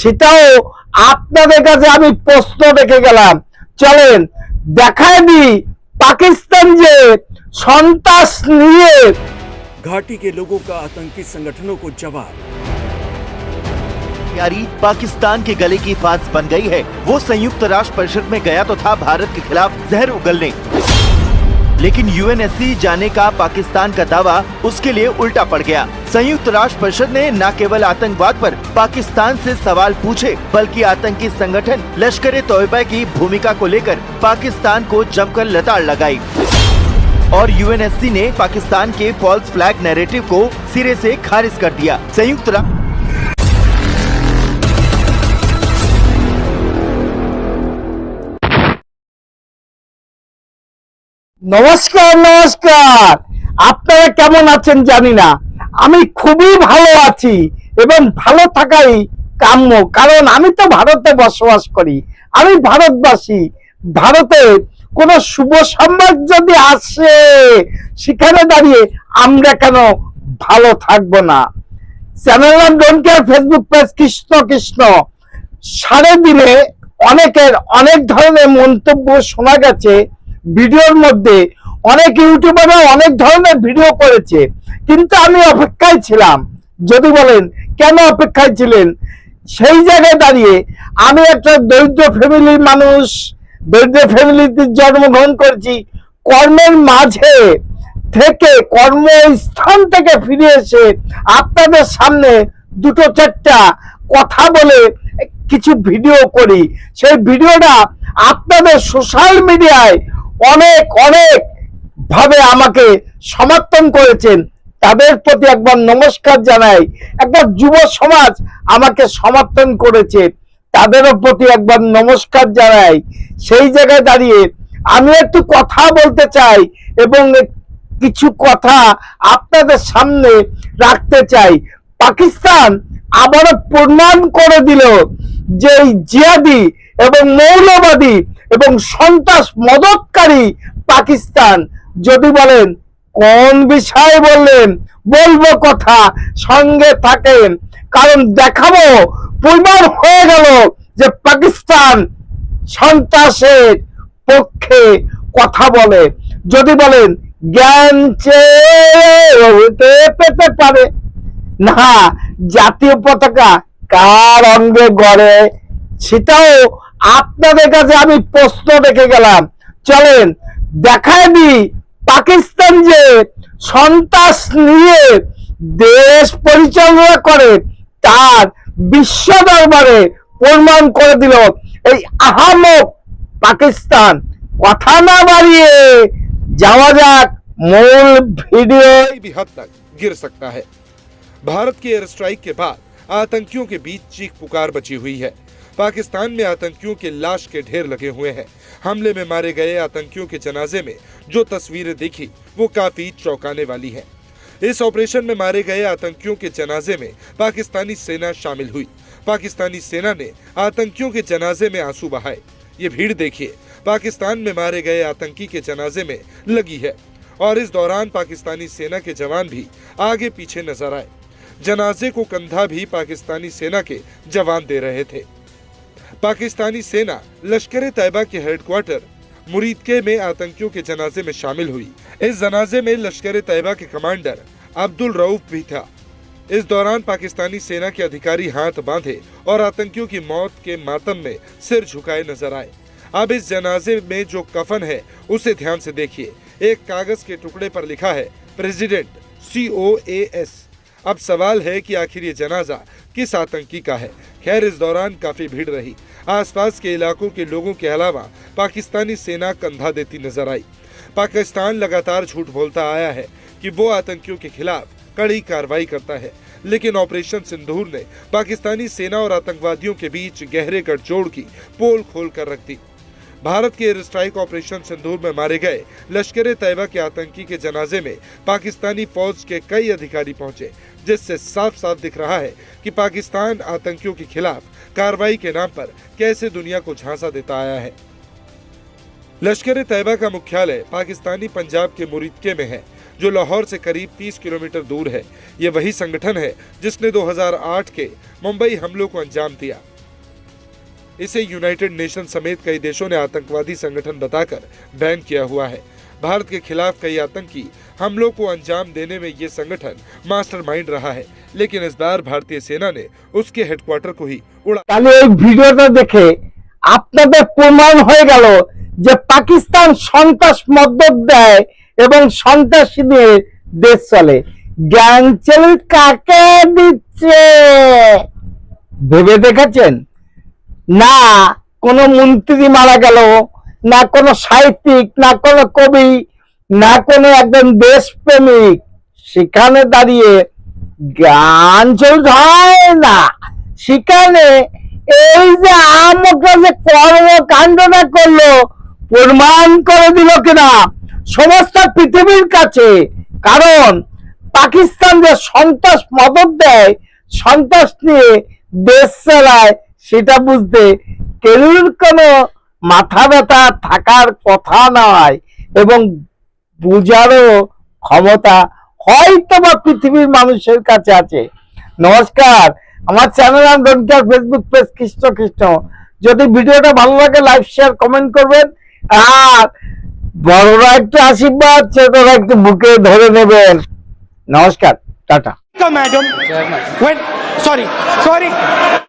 সেটাও আপনাদের কাছে আমি প্রশ্ন রেখে গেলাম চলেন দেখায় घाटी के लोगों का आतंकी संगठनों को जवाब तैयारी पाकिस्तान के गले की फांस बन गई है वो संयुक्त राष्ट्र परिषद में गया तो था भारत के खिलाफ जहर उगलने लेकिन यूएनएससी जाने का पाकिस्तान का दावा उसके लिए उल्टा पड़ गया संयुक्त राष्ट्र परिषद ने न केवल आतंकवाद पर पाकिस्तान से सवाल पूछे बल्कि आतंकी संगठन लश्कर ए तोयबा की भूमिका को लेकर पाकिस्तान को जमकर लताड़ लगाई और यूएनएससी ने पाकिस्तान के फॉल्स फ्लैग नैरेटिव को सिरे से खारिज कर दिया संयुक्त राष्ट्र নমস্কার নমস্কার আপনারা কেমন আছেন জানি না আমি খুবই ভালো আছি এবং ভালো থাকাই কাম্য কারণ আমি তো ভারতে বসবাস করি আমি ভারতবাসী ভারতে কোন শুভ সংবাদ যদি আসে সেখানে দাঁড়িয়ে আমরা কেন ভালো থাকব না চ্যানেল নাম ফেসবুক পেজ কৃষ্ণ কৃষ্ণ সারে দিনে অনেকের অনেক ধরনের মন্তব্য শোনা গেছে ভিডিওর মধ্যে অনেক ইউটিউবাররা অনেক ধরনের ভিডিও করেছে কিন্তু আমি অপেক্ষায় ছিলাম যদি বলেন কেন অপেক্ষায় ছিলেন সেই জায়গায় দাঁড়িয়ে আমি একটা দরিদ্র ফ্যামিলির মানুষ দরিদ্র ফ্যামিলিতে জন্মগ্রহণ করেছি কর্মের মাঝে থেকে কর্মস্থান থেকে ফিরে এসে আপনাদের সামনে দুটো চারটা কথা বলে কিছু ভিডিও করি সেই ভিডিওটা আপনাদের সোশ্যাল মিডিয়ায় অনেক অনেক ভাবে আমাকে সমর্থন করেছেন তাদের প্রতি একবার নমস্কার জানাই একবার যুব সমাজ আমাকে সমর্থন করেছে তাদেরও প্রতি একবার নমস্কার জানাই সেই জায়গায় দাঁড়িয়ে আমি একটু কথা বলতে চাই এবং কিছু কথা আপনাদের সামনে রাখতে চাই পাকিস্তান আবারও প্রমাণ করে দিল যে জিয়াদি এবং মৌলবাদী এবং সন্ত্রাস মদতকারী পাকিস্তান যদি বলেন কোন বিষয়ে বললেন বলবো কথা সঙ্গে থাকেন কারণ দেখাবো পরিমাণ হয়ে গেল যে পাকিস্তান সন্ত্রাসের পক্ষে কথা বলে যদি বলেন জ্ঞান চেয়ে পেতে পারে না জাতীয় পতাকা কার অঙ্গে গড়ে সেটাও আপনাদের কাছে আমি প্রশ্ন রেখে গেলাম চলেন দেখায় দিই পাকিস্তান যে সন্তাস নিয়ে দেশপরিচয় করে তার বিশ্ব দরবারে প্রমাণ করে দিল এই আহামক পাকিস্তান কথা না বাড়িয়ে যাওয়া যাক মূল ভিডিও এই বিহতক गिर सकता है भारत की एयर स्ट्राइक के बाद आतंकवादियों के बीच चीख पुकार बची हुई है पाकिस्तान में आतंकियों के लाश के ढेर लगे हुए हैं हमले में मारे गए आतंकियों के जनाजे में जो तस्वीरें दिखी वो काफी चौंकाने वाली है इस ऑपरेशन में मारे गए आतंकियों के जनाजे में पाकिस्तानी सेना शामिल हुई पाकिस्तानी सेना ने आतंकियों के जनाजे में आंसू बहाये ये भीड़ देखिए पाकिस्तान में मारे गए आतंकी के जनाजे में लगी है और इस दौरान पाकिस्तानी सेना के जवान भी आगे पीछे नजर आए जनाजे को कंधा भी पाकिस्तानी सेना के जवान दे रहे थे पाकिस्तानी सेना लश्कर तैयबा के हेडक्वार्टर मुरीद के में आतंकियों के जनाजे में शामिल हुई इस जनाजे में लश्कर तैयबा के कमांडर अब्दुल रऊफ भी था इस दौरान पाकिस्तानी सेना के अधिकारी हाथ बांधे और आतंकियों की मौत के मातम में सिर झुकाए नजर आए अब इस जनाजे में जो कफन है उसे ध्यान से देखिए एक कागज के टुकड़े पर लिखा है president C O A S अब सवाल है कि आखिर ये जनाजा किस आतंकी का है खैर इस दौरान काफी भीड़ रही आसपास के इलाकों के लोगों के अलावा पाकिस्तानी सेना कंधा देती नजर आई पाकिस्तान लगातार झूठ बोलता आया है कि वो आतंकियों के खिलाफ कड़ी कार्रवाई करता है लेकिन ऑपरेशन सिंदूर ने पाकिस्तानी सेना और आतंकवादियों के बीच गहरे गठजोड़ की पोल खोल कर रख दी भारत के एयर स्ट्राइक ऑपरेशन सिंदूर में मारे गए लश्कर तैयबा के आतंकी के जनाजे में पाकिस्तानी फौज के कई अधिकारी पहुंचे जिससे साफ साफ दिख रहा है कि पाकिस्तान आतंकियों के खिलाफ कार्रवाई के नाम पर कैसे दुनिया को झांसा देता आया है लश्कर तैयबा का मुख्यालय पाकिस्तानी पंजाब के मुरीदके में है जो लाहौर से करीब 30 किलोमीटर दूर है ये वही संगठन है जिसने 2008 के मुंबई हमलों को अंजाम दिया इसे यूनाइटेड नेशन समेत कई देशों ने आतंकवादी संगठन बताकर बैन किया हुआ है भारत के खिलाफ कई आतंकी हमलों को अंजाम देने में ये संगठन मास्टरमाइंड रहा है लेकिन इस बार भारतीय सेना ने उसके हेडक्वार्टर को ही उड़ा एक वीडियो तो देखे হয়ে গেল যে পাকিস্তান সন্ত্রাস মদত দেয় এবং সন্ত্রাসীদের দেশ চলে জ্ঞান কাকে দিচ্ছে देखा না কোনো মন্ত্রী মারা গেল না কোনো সাহিত্যিক না কোনো কবি না কোনো একজন দেশপ্রেমিক সেখানে দাঁড়িয়ে গান চলতে হয় না সেখানে এই যে আমরা যে কর্মকাণ্ডটা করলো প্রমাণ করে দিল কিনা সমস্ত পৃথিবীর কাছে কারণ পাকিস্তান যে সন্ত্রাস মদত দেয় সন্ত্রাস নিয়ে দেশ চালায় সেটা বুঝতে কেরুর কোনো মাথা ব্যথা থাকার কথা নয় এবং বুঝারও ক্ষমতা হয়তো বা পৃথিবীর মানুষের কাছে আছে নমস্কার আমার চ্যানেল আর ডনকার ফেসবুক পেজ কৃষ্ণ কৃষ্ণ যদি ভিডিওটা ভালো লাগে লাইক শেয়ার কমেন্ট করবেন আর বড়রা একটু আশীর্বাদ ছোটরা একটু বুকে ধরে নেবেন নমস্কার টাটা ম্যাডাম সরি সরি